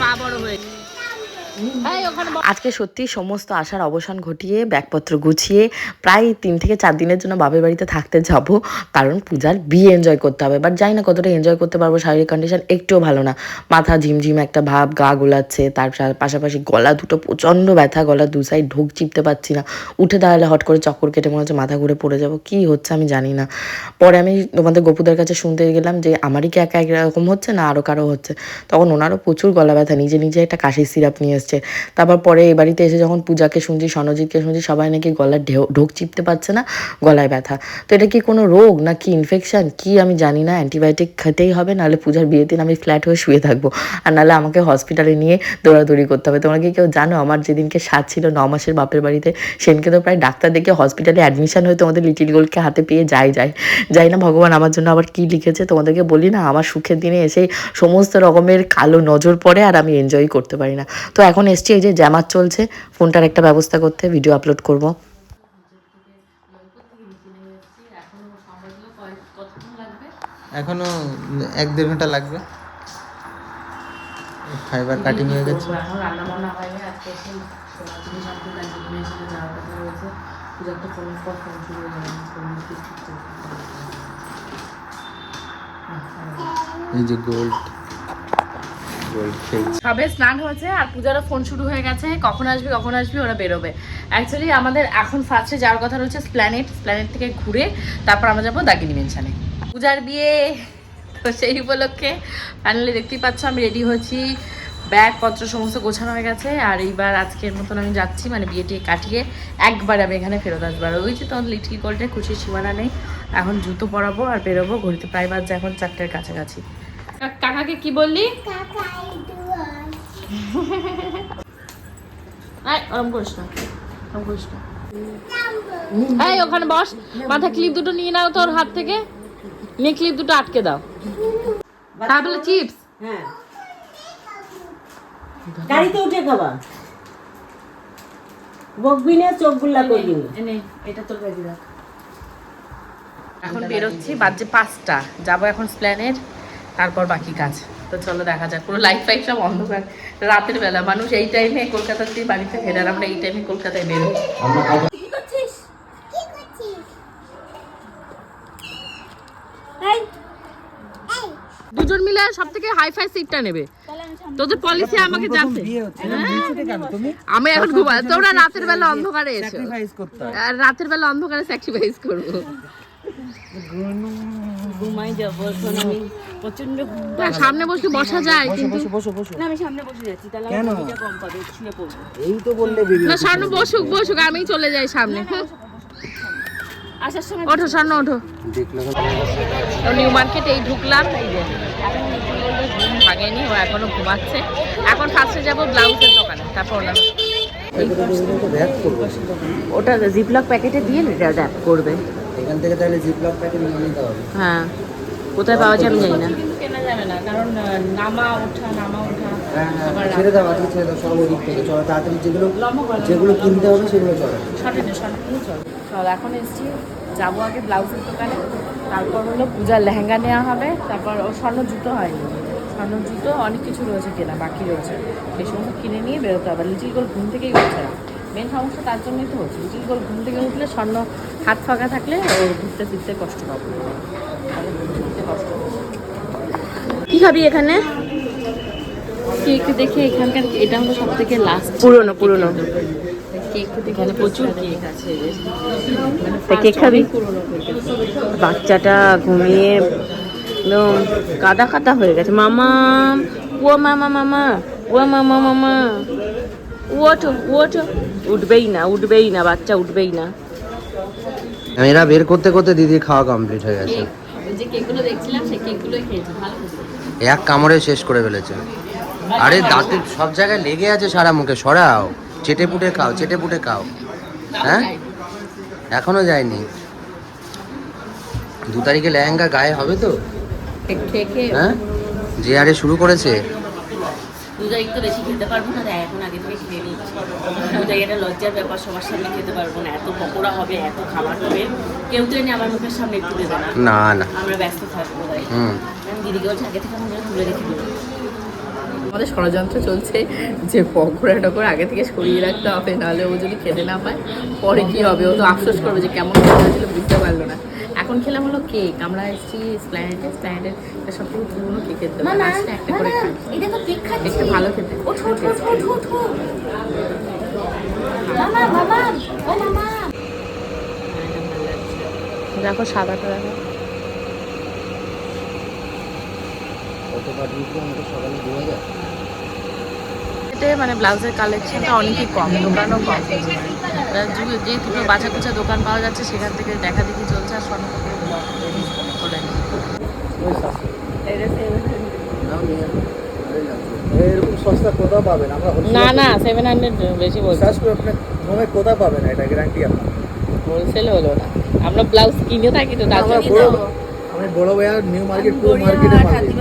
পা বড় হয়ে এই ওখানে ব- আজকে সত্যি সমস্ত আশার অবসান ঘটিয়ে, ব্যাগপত্র গুছিয়ে, প্রায় তিন থেকে চার দিনের জন্য বাপের বাড়িতে থাকতে যাব, কারণ পূজার বিয়ে এনজয় করতে হবে। বাট জানি না কতটা এনজয় করতে পারব, শারীরিক কন্ডিশন একটুও ভালো না। মাথা ঝিমঝিম একটা ভাব, গা গোলাচ্ছে, তার পাশাপাশি গলা দুটো প্রচণ্ড ব্যথা, গলা দু সাইড ঢোক চিপতে পারছি না। উঠে দাঁড়ালে হট করে চক্কর কেটে মনে হচ্ছে মাথা ঘুরে পড়ে যাব, কি হচ্ছে আমি জানি না। পরে আমি তোমাদের গোপুদের কাছে শুনতে গেলাম যে আমারই কি একা এরকম হচ্ছে না আরও কারও হচ্ছে? তখন ওনারও প্রচুর গলা ব্যথা, নিজে নিজে একটা কাশির সিরাপ নিয়ে এসছে তারপর পরে এই বাড়িতে এসে যখন পূজাকে শুনছি, সনজিৎকে শুনছি, সবাই নাকি গলার ঢেউ, ঢোক চিপতে পারছে না, গলায় ব্যথা। তো এটা কি কোনো রোগ না কি ইনফেকশন কি আমি জানি না অ্যান্টিবায়োটিক খেতেই হবে, নাহলে পূজার বিয়ের দিন আমি ফ্ল্যাট হয়ে শুয়ে থাকব। আর নাহলে আমাকে হসপিটালে নিয়ে দৌড়াদৌড়ি করতে হবে। তোমরা কি কেউ জানো আমার যেদিনকে সাত ছিল ন মাসের বাপের বাড়িতে, সেদিনকে তো প্রায় ডাক্তার দেখে হসপিটালে অ্যাডমিশন হয়ে তোমাদের লিটিল গোলকে হাতে পেয়ে যাই যায় যাই না ভগবান, আমার জন্য আবার কি লিখেছে তোমাদেরকে বলি না, আমার সুখের দিনে এসেই সমস্ত রকমের কালো নজর পড়ে আর আমি এনজয় করতে পারি না। তো এখন এসছি, এই যে জ্যামার চলছে, ফোনটার একটা ব্যবস্থা করতে ভিডিও আপলোড করব। এখনও এক দেড় ঘণ্টা লাগবে। ফাইবার কাটিং হয়ে গেছে। এখন এই যে গোল্ড সবে স্নান হয়েছে আর পূজারও ফোন শুরু হয়ে গেছে। কখন আসবি কখন আসবি, ওরা বেরোবে। অ্যাকচুয়ালি আমাদের এখন ফার্স্টে যাওয়ার কথা রয়েছে প্ল্যানেট প্ল্যানেট থেকে ঘুরে তারপর আমরা যাব দাগিনী মেনশানে পূজার বিয়ে, তো সেই উপলক্ষে ফাইনালি দেখতেই পাচ্ছ আমি রেডি হয়েছি। ব্যাগপত্র সমস্ত গোছানো হয়ে গেছে আর এইবার আজকের মতন আমি যাচ্ছি মানে বিয়ে টিয়ে কাটিয়ে একবার আমি এখানে ফেরত আসব। আর ওই যে তখন লিটকি গোল্ডে খুশির সীমানা নেই, এখন জুতো পরাবো আর বেরোবো, ঘড়িতে প্রায় বাজছে এখন চারটের কাছাকাছি। কাকাকে কি বললি? আয় ওরম করিস না ওরম করিস না। এই ওখানে বস মাথা ক্লিপ দুটো নিয়ে নাও তোর হাত থেকে। নিয়ে ক্লিপ দুটো আটকে দাও। তাহলে চিপস হ্যাঁ। গাড়িতে উঠে খাবা। বকবি না চোখ করবি এটা তোর ব্যাগে রাখ। এখন বেরোচ্ছি বাজে পাঁচটা। যাব এখন স্প্ল্যানেট তারপর বাকি কাজ। তো চলো দেখা যাক পুরো লাইফ ফাইফ সব অন্ধকার। রাতের বেলা মানুষ এই টাইমে কলকাতা থেকে বাড়িতে ফেরার আমরা এই টাইমে কলকাতায় বেরোই। দুজন মিলে সব থেকে হাই ফাই সিটটা নেবে তোদের পলিসি আমাকে জানতে। আমি এখন ঘুমা তোমরা রাতের বেলা অন্ধকারে এসো। আর রাতের বেলা অন্ধকারে স্যাক্রিফাইস করব। ঘুমাই যাব এখন আমি প্রচণ্ড না, সামনে বসে বসা যায় কিন্তু না আমি সামনে বসে যাচ্ছি তাহলে আমার ঘুমটা কম পাবে শুয়ে পড়ব। এই তো বললে না স্বর্ণ বসুক বসুক আমি চলে যাই সামনে। আসার সময় ওঠো স্বর্ণ ওঠো। দেখলে তো নিউ মার্কেটে এই ঢুকলাম এই যে। ঘুম ভাগেনি ও এখনও ঘুমাচ্ছে। এখন ফার্স্টে যাব ব্লাউজের দোকানে তারপর ওটা জিপলক প্যাকেটে দিয়ে র্যাপ করবে। এখান থেকে তাহলে জিপলক প্যাকেট নিয়ে নিতে হবে। হ্যাঁ কোথায় পাওয়া যায় আমি জানি না। কেনা যাবে না কারণ নামা ওঠা নামা ওঠা হ্যাঁ হ্যাঁ ছেড়ে দাও আজকে ছেড়ে দাও সব ওদিক থেকে চলো তাড়াতাড়ি যেগুলো যেগুলো কিনতে হবে সেগুলো চলো। চল। চল এখন এসছি যাব আগে ব্লাউজের দোকানে তারপর হলো পূজার লেহেঙ্গা নেওয়া হবে তারপর ও স্বর্ণ জুতো হয়নি। স্বর্ণ জুতো অনেক কিছু রয়েছে কেনা বাকি রয়েছে। সেই সমস্ত কিনে নিয়ে বেরোতে হবে লিটিল গোল ঘুম থেকেই উঠছে না। মেন সমস্যা তার জন্যই তো হচ্ছে। লিটিল গোল ঘুম থেকে উঠলে স্বর্ণ হাত ফাঁকা থাকলে ও ঘুরতে ফিরতে কষ্ট পাবে। কষ্ট। কি খাবি এখানে? কেক দেখে এখানকার এটা হলো সব থেকে লাস্ট পুরনো। পুরনো কেক এখানে প্রচুর কেক কেক খাবি? বাচ্চাটা ঘুমিয়ে একদম কাদা কাদা হয়ে গেছে। মামা ও মামা মামা ও মামা মামা। ওঠো ওঠো উঠবেই না উঠবেই না বাচ্চা উঠবেই না। এরা বের করতে করতে দিদির খাওয়া কমপ্লিট হয়ে গেছে। যে কেকগুলো দেখছিলাম সেই কেকগুলোই খেয়েছি ভালো এক কামড়ে শেষ করে ফেলেছে। আরে দাঁতে সব জায়গায় লেগে আছে সারা মুখে সরাও। চেটে পুটে খাও চেটে পুটে খাও। হ্যাঁ? এখনও যায়নি। দু তারিখে লেহেঙ্গা গায়ে হবে তো? হ্যাঁ? যে আরে শুরু করেছে। দুধাই তো বেশি খেতে পারব না তাই এখন আগে থেকে খেয়ে নিচ্ছি। দুধাই একটা লজ্জার ব্যাপার সবার সামনে খেতে পারব না। এত পকোড়া হবে এত খাবার হবে কেউ তো এনে আমার মুখের সামনে একটু দেবে না। না না। আমরা ব্যস্ত থাকব তাই। হুম। দিদিকে বলছি আগে থেকে আমরা তুলে রেখে দেবো। আমাদের ষড়যন্ত্র চলছে যে পকোড়া টকোড়া আগে থেকে সরিয়ে রাখতে হবে নাহলে ও যদি খেতে না পায় পরে কি হবে? ও তো আফসোস করবে যে কেমন বুঝতে পারল না। এখন খেলাম হলো কেক। আমরা এসেছি স্প্ল্যানেটে। স্প্ল্যানেটের সব থেকে পুরোনো কেকের দোকান আসলে একটা করে এটা তো কেক একটু ভালো খেতে মামা মামা ও মামা। দেখো সাদাটা দেখো। মানে ব্লাউজের কালেকশনটা অনেকই কম দোকানও কম। যে- দুটো বাছা কুচা দোকান পাওয়া যাচ্ছে সেখান থেকে দেখা দেখি চলছে। এরকম সস্তা কোথাও পাবেন আমরা না না সেভেন হান্ড্রেড বেশি বলছি। সার্চ করে আপনি কোথাও পাবেন এটা গ্যারান্টি আপনার হোলসেল হলো না আমরা ব্লাউজ কিনে থাকি তো তার জন্য আমি বড় ভাইয়া নিউ মার্কেট পুরো মার্কেটে মার্কেট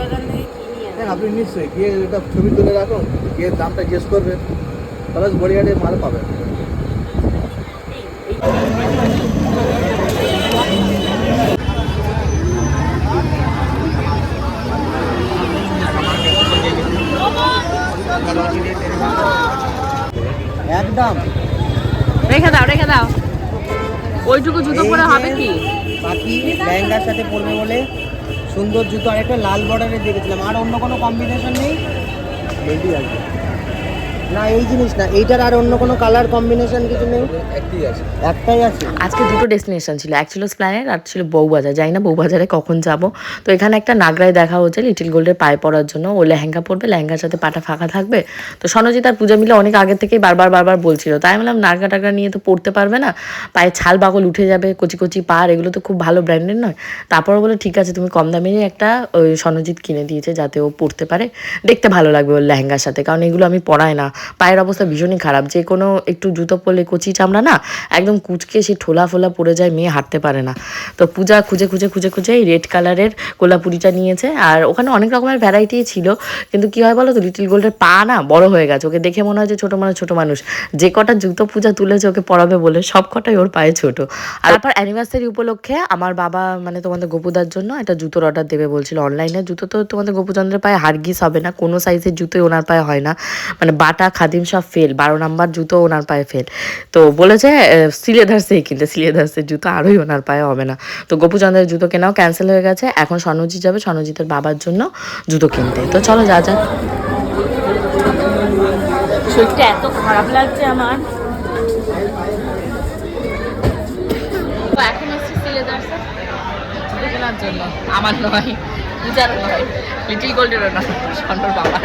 হ্যাঁ আপনি নিশ্চয়ই। গিয়ে এটা ছবি তুলে রাখুন গিয়ে দামটা জিজ্ঞেস করবেন তাহলে গড়িয়াটে মাল পাবেন একদম। রেখে দাও রেখে দাও। ওইটুকু জুতো পরে হবে কি? বাকি লেহেঙ্গার সাথে পরবে বলে সুন্দর জুতো আর একটা লাল বর্ডারে দেখেছিলাম। আর অন্য কোনো কম্বিনেশন নেই? রেডি আছে। না এই জিনিস না এইটার আর অন্য কোনো কালার কম্বিনেশন কিছু নেই? একটি আছে। একটাই আছে? আজকে দুটো ডেস্টিনেশন ছিল এক ছিল স্প্ল্যানেট আর ছিল বউবাজার যাই না বউবাজারে কখন যাব। তো এখানে একটা নাগরায় দেখা হচ্ছে লিটিল গোল্ডের পায়ে পড়ার জন্য ও লেহেঙ্গা পরবে লেহেঙ্গার সাথে পাটা ফাঁকা থাকবে। তো সনজিৎ আর পূজা মিলে অনেক আগে থেকেই বারবার বারবার বলছিল। তাই আমি বললাম নাগরা টাগরা নিয়ে তো পড়তে পারবে না পায়ে ছাল বাকল উঠে যাবে কচি কচি পার এগুলো তো খুব ভালো ব্র্যান্ডের নয়। তারপর বলে ঠিক আছে তুমি কম দামেরই একটা ওই সনজিৎ কিনে দিয়েছে যাতে ও পড়তে পারে। দেখতে ভালো লাগবে ওর লেহেঙ্গার সাথে কারণ এগুলো আমি পরাই না। পায়ের অবস্থা ভীষণই খারাপ। যে কোনো একটু জুতো পরলে কচি চামড়া না, একদম কুচকে সেই ঠোলা ফোলা পড়ে যায়, মেয়ে হাঁটতে পারে না। তো পূজা খুঁজে খুঁজে খুঁজে খুঁজে এই রেড কালারের কোলাপুরিটা নিয়েছে। আর ওখানে অনেক রকমের ভ্যারাইটি ছিল, কিন্তু কি হয় বলো তো লিটিল গোল্ডের পা না বড় হয়ে গেছে। ওকে দেখে মনে হয় যে ছোটো মানুষ ছোটো মানুষ। যে কটা জুতো পূজা তুলেছে ওকে পরাবে বলে, সব কটাই ওর পায়ে ছোট। আর তারপর অ্যানিভার্সারি উপলক্ষে আমার বাবা মানে তোমাদের গোপুদার জন্য একটা জুতোর অর্ডার দেবে বলছিল। অনলাইনে জুতো তো তোমাদের গোপুচন্দ্রের পায়ে হারগিস হবে না, কোনো সাইজের জুতোই ওনার পায়ে হয় না। মানে বাটা খাদিম সব ফেল বারো নাম্বার জুতো ওনার পায়ে ফেল তো বলেছে সিলেদার্সেই কিনতে সিলেদার্সের জুতো আরোই ওনার পায়ে হবে না। তো গোপুচন্দ্রের জুতো কেনাও ক্যান্সেল হয়ে গেছে। এখন স্বর্ণজিৎ যাবে স্বর্ণজিতের বাবার জন্য জুতো কিনতে। তো চলো যা যা শরীরটা এত খারাপ লাগছে আমার। এখন এসছি সিলেদার্সে জন্য। আমার নয়। পূজার নয় লিটিল গোল্ডেরও নয় স্বর্ণর বাবার।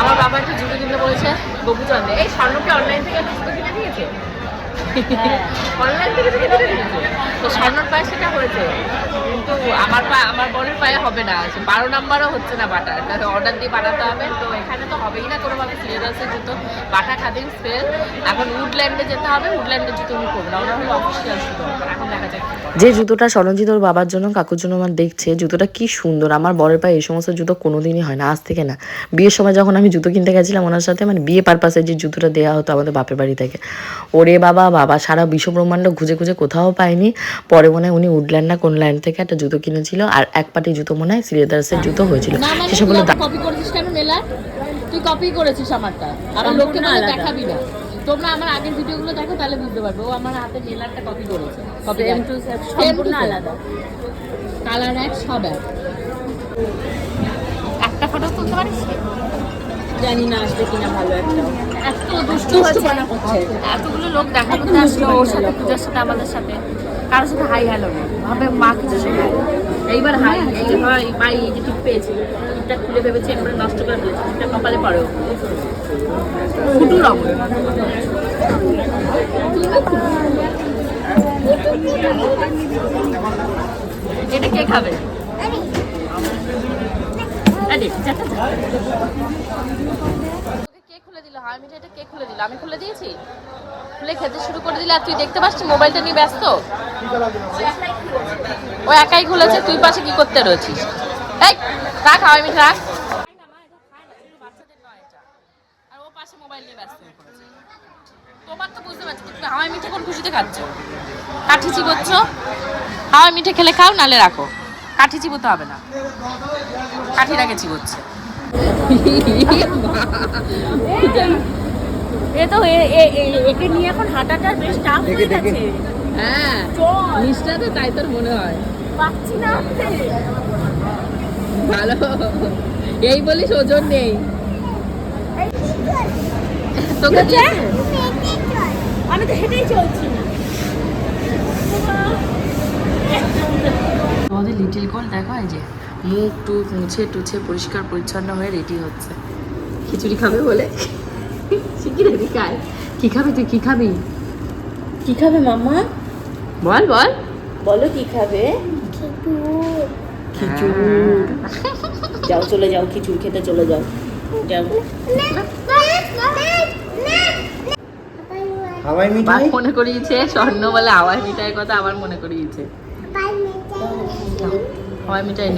আমার বাবা একটা জুতো কিনতে বলেছে বকুচন্দে এই স্বর্ণকে অনলাইন থেকে একটা জুতো কিনে দিয়েছে? অনলাইন থেকে জুতো কিনে দিয়েছে? তো স্বর্ণর পায়ে সেটা হয়েছে। কিন্তু আমার পা আমার বোনের পায়ে হবে না। বারো নাম্বারও হচ্ছে না বাটা। তাহলে অর্ডার দিয়ে বানাতে হবে। তো এখানে তো হবেই না কোনোভাবে সিলেবাসের জুতো বাটা এখন উডল্যান্ডে যেতে হবে। উডল্যান্ডের জুতো আমি করব না। ওরা হলো অফিসিয়াল জুতো। এখন দেখা যাক। যে জুতোটা সরঞ্জিত ওর বাবার জন্য কাকুর জন্য আমার দেখছে জুতোটা কি সুন্দর। আমার বরের পায়ে এই সমস্ত জুতো কোনোদিনই হয় না আজ থেকে না। বিয়ের সময় যখন আমি জুতো কিনতে গেছিলাম ওনার সাথে মানে বিয়ে পারপাসে যে জুতোটা দেওয়া হতো আমাদের বাপের বাড়ি থেকে ওরে বাবা বাবা সারা বিশ্ব ব্রহ্মাণ্ড খুঁজে খুঁজে কোথাও পাইনি পরে মনে হয় উনি উডল্যান্ড না কোন ল্যান্ড থেকে একটা জুতো কিনেছিল আর এক পাটি জুতো মনে হয় সিলেদার্সের জুতো হয়েছিল। সেসব বলে কপি করেছিস কেন তুই কপি করেছিস আমারটা। আর লোককে বলে দেখাবি না। তোমরা আমার আগের ভিডিওগুলো দেখো তাহলে বুঝতে পারবে। ও আমার হাতে মেলারটা কপি করেছে। কপি সেম টু সম্পূর্ণ আলাদা। কালার এক সব এক। একটা ফটো তুলতে পারিস? জানি না আসবে কিনা ভালো একটা। এত দুষ্টু দুষ্টুপনা করছে। এতগুলো লোক দেখা করতে আসলো ওর সাথে পূজার সাথে আমাদের সাথে কারোর সাথে হাই হ্যালো ভাবে মা কিছু শেখায় এইবার হাই এই হয় পাই এই যে টিপ পেয়েছি। টিপটা খুলে ভেবেছি একবারে নষ্ট করে দিয়েছি টিপটা কপালে পড়েও। ফুটু রঙ এটা কে খাবে? আরে, যা, যা, যা। তোকে কে খুলে খুলে আমি খুলে দিয়েছি? খুলে খেতে শুরু করে দিলে আর তুই দেখতে মোবাইলটা নিয়ে ব্যস্ত? একাই খুলেছে, তুই পাশে করতে রয়েছিস? রাখ রাখ। তো বুঝতে তুমি হাওয়াই মিঠে কোন খুশিতে খাচ্ছ? কাঠি হাওয়াই মিঠে, খেলে খাও, নালে রাখো। কাঠি চিবোতে হবে না। কাঠিটাকে চিবোচ্ছে। এ তো এ- এ- এ- একে নিয়ে এখন হাঁটাটা বেশ টাফ হয়ে গেছে। হ্যাঁ নিষ্ঠা তো তাই তোর মনে হয়। পাচ্ছি না ভালো। এই বলিস ওজন নেই। তোকে? আমি তো হেঁটেই চলছি। আমাদের লিটিল গোল দেখো এই যে মুখ টুক মুছে টুছে পরিষ্কার পরিচ্ছন্ন হয়ে রেডি হচ্ছে। খিচুড়ি খাবে বলে? শিখি রেডি খায় কি খাবি তুই? কি খাবি? কি খাবে মাম্মা? বল বল। বলো কি খাবে? খিচুড়। যাও চলে যাও খিচুড় খেতে চলে যাও। যাও। হাওয়াই মিঠাই? মনে করিয়েছে স্বর্ণ বলে আওয়াজ মিঠাইয়ের কথা আবার মনে করিয়েছে।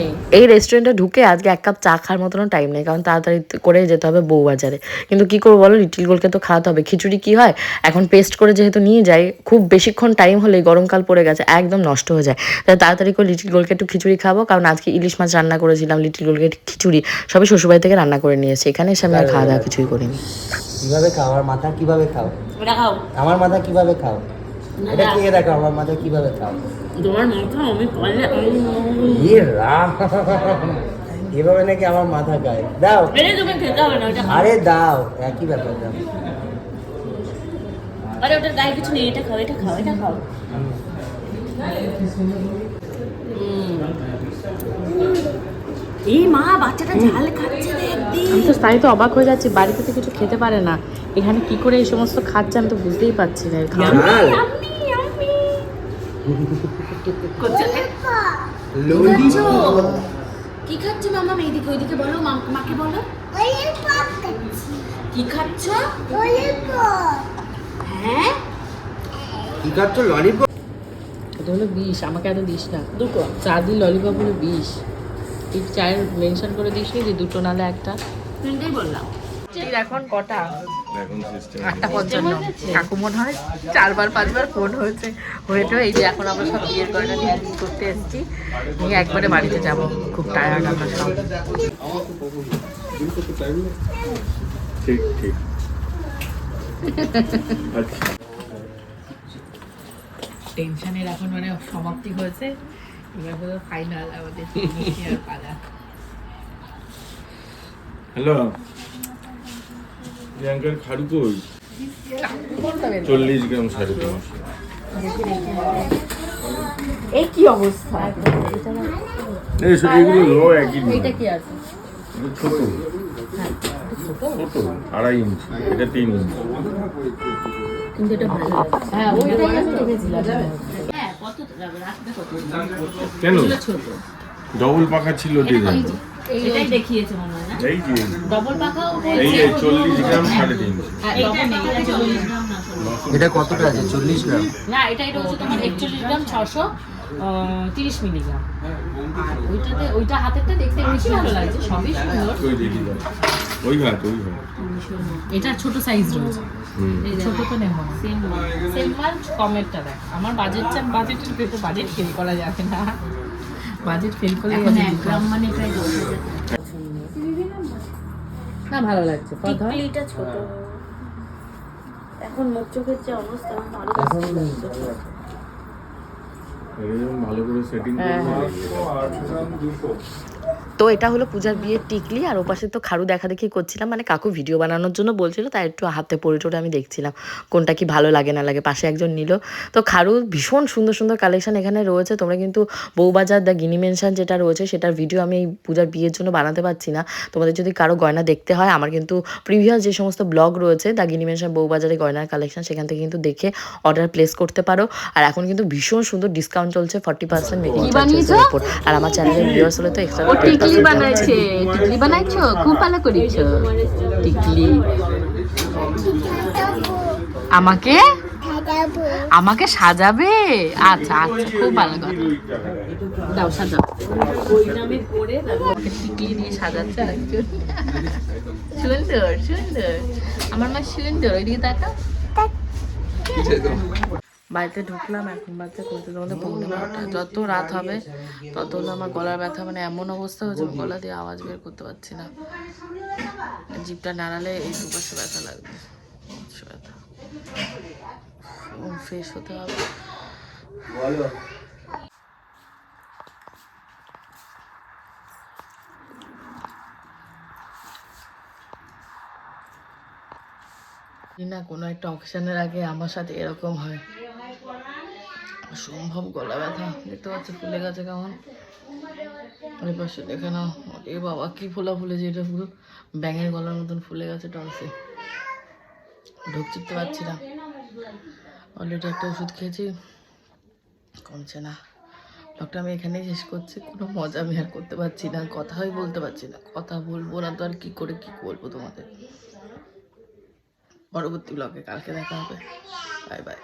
নেই। এই রেস্টুরেন্টে ঢুকে আজকে এক কাপ চা খাওয়ার মতনও টাইম নেই কারণ তাড়াতাড়ি করে যেতে হবে বউবাজারে। কিন্তু কি করব বলো লিটিল গোলকে তো খাওয়াতে হবে। খিচুড়ি কি হয় এখন পেস্ট করে যেহেতু নিয়ে যাই খুব বেশিক্ষণ টাইম হলে গরমকাল পড়ে গেছে একদম নষ্ট হয়ে যায়। তাই তাড়াতাড়ি করে লিটিল গোলকে একটু খিচুড়ি খাব কারণ আজকে ইলিশ মাছ রান্না করেছিলাম লিটিল গোলকে খিচুড়ি। সবই শ্বশুরবাড়ি থেকে রান্না করে নিয়ে এসে এখানে এসে আমি আর খাওয়া দাওয়া কিছুই করিনি। কীভাবে খাও? আমার মাথা কীভাবে খাও? এটা খাও। আমার মাথা কীভাবে খাও? এটা খেয়ে দেখো আমার মাথা কীভাবে খাও? তোমার মাথা আমি পারলে ইয়ে এভাবে নাকি আমার মাথা খায়। দাও। এটা খেতে হবে না আরে দাও একই ব্যাপার দাও। আরে ওটার গায়ে কিছু নেই এটা খাও এটা খাও এটা খাও। এই মা বাচ্চাটা ঝাল খাচ্ছে আমি তো তাই তো অবাক হয়ে যাচ্ছি বাড়িতে তো কিছু খেতে পারে না। এখানে কি করে এই সমস্ত খাচ্ছে আমি তো বুঝতেই পারছি না এর খাওয়া ঝাল ললি কি খাচ্ছ মামা? এইদিকে ওইদিকে বলো মাকে বলো। কি খাচ্ছ? হ্যাঁ? কি খাচ্ছ? ললিপপ। এটা হলো বিষ আমাকে এত দিস না। দুটো চা দিই ললিপপ হলো বিষ। তুই চায়ের মেনশন করে দিস নি যে দুটো নালে একটা। বললাম। এখন কটা? আটটা পঞ্চান্ন কাকু মনে হয় চারবার পাঁচবার ফোন হয়েছে। হয়েছে এই যে এখন আমরা সব বিয়ের করাটা নিয়ে করতে এসেছি। নিয়ে একবারে বাড়িতে যাব। খুব টায়ার্ড আমরা সব। ঠিক ঠিক। টেনশনের এখন মানে সমাপ্তি হয়েছে। এবার হলো ফাইনাল আমাদের হ্যালো প্রিয়াঙ্কার খাড়ু কই চল্লিশ গ্রাম সাড়ে তিনশো। এই কি অবস্থা? এগুলো লো একই। এটা কি আছে? ছোট। ছোট আড়াই ইঞ্চি। এটা তিন ইঞ্চি। কিন্তু এটা ভালো হ্যাঁ ওইটাই আমি দেখেছিলাম হ্যাঁ কত? যাবে কত কেন? ডবল পাখা ছিল ডিজাইন এটাই দেখিয়েছে মনে হয় না? এই যে ডবল পাখাও এই যে চল্লিশ গ্রাম সাড়ে তিনশো নেই এটা চল্লিশ গ্রাম না এটা কতটা আছে? চল্লিশ গ্রাম? না এটা এটা হচ্ছে তোমার একচল্লিশ গ্রাম ছশো তিরিশ মিলিগ্রাম। ওইটাতে ওইটা হাতেরটা দেখতে বেশি ভালো লাগছে সবই সুন্দর। ওই ওই হাত এটা ছোট সাইজ রয়েছে। ছোট তো নেব না সেম সেম মাল কমেরটা দেখ। আমার বাজেট চান বাজেটের ভেতর বাজেট ফেল করা যাবে না। বাজেট ফেল করলে এখন এক গ্রাম মানে প্রায় দশ হাজার না ভালো লাগছে হয় টিকলিটা ছোট। এখন মুখ চোখের যে অবস্থা আমার ভালো এখন এটা যখন ভালো করে সেটিং তো এটা হলো পূজার বিয়ের টিকলি আর ওপাশে তো খারু দেখা দেখি করছিলাম মানে কাকু ভিডিও বানানোর জন্য বলছিল তাই একটু হাতে পড়ে টড়ে আমি দেখছিলাম কোনটা কি ভালো লাগে না লাগে পাশে একজন নিল। তো খারু ভীষণ সুন্দর সুন্দর কালেকশন এখানে রয়েছে তোমরা কিন্তু বউবাজার দ্য গিনি মেনশন যেটা রয়েছে সেটার ভিডিও আমি এই পূজার বিয়ের জন্য বানাতে পারছি না। তোমাদের যদি কারও গয়না দেখতে হয় আমার কিন্তু প্রিভিয়াস যে সমস্ত ব্লগ রয়েছে দ্য গিনি মেনশন বউবাজারে গয়নার কালেকশন সেখান থেকে কিন্তু দেখে অর্ডার প্লেস করতে পারো। আর এখন কিন্তু ভীষণ সুন্দর ডিসকাউন্ট চলছে ফর্টি পার্সেন্ট আর আমার চ্যানেলের ভিউয়ার্স হলে তো এক্সট্রা টিকলি বানাইছে। টিকলি বানাইছো? খুব ভালো করেছ। টিকলি। আমাকে? আমাকে সাজাবে? আচ্ছা আচ্ছা খুব ভালো কথা। দাও, সাজাও। টিকলি দিয়ে সাজাচ্ছে একজন। সুন্দর সুন্দর। আমার মা সুন্দর, ওইদিকে তাকাও। বাড়িতে ঢুকলাম এখন বাচ্চা করতে তোমাদের পৌনে বারোটা যত রাত হবে তত আমার গলার ব্যথা মানে এমন অবস্থা হয়েছে গলা দিয়ে আওয়াজ বের করতে পারছি না। জিপটা নাড়ালে এই দুপাশে ব্যথা লাগবে ব্যথা। ফ্রেশ হতে হবে। না কোনো একটা অকেশনের আগে আমার সাথে এরকম হয়। সম্ভব গলা ব্যথা। দেখতে পাচ্ছি, ফুলে গেছে কেমন। ওই পাশে দেখে নাও। এ বাবা, কি ফোলা ফুলেছে এটা পুরো। ব্যাঙের গলার মতন ফুলে গেছে টনসে ঢোক চিপতে পারছি না। অলরেডি একটা ওষুধ খেয়েছি। কমছে না। ডক্টর আমি এখানেই শেষ করছি। কোনো মজা আমি আর করতে পারছি না। কথাই বলতে পারছি না। কথা বলব না তো আর কী করে, কি বলব তোমাদের? পরবর্তী ব্লগে কালকে দেখা হবে। Bye bye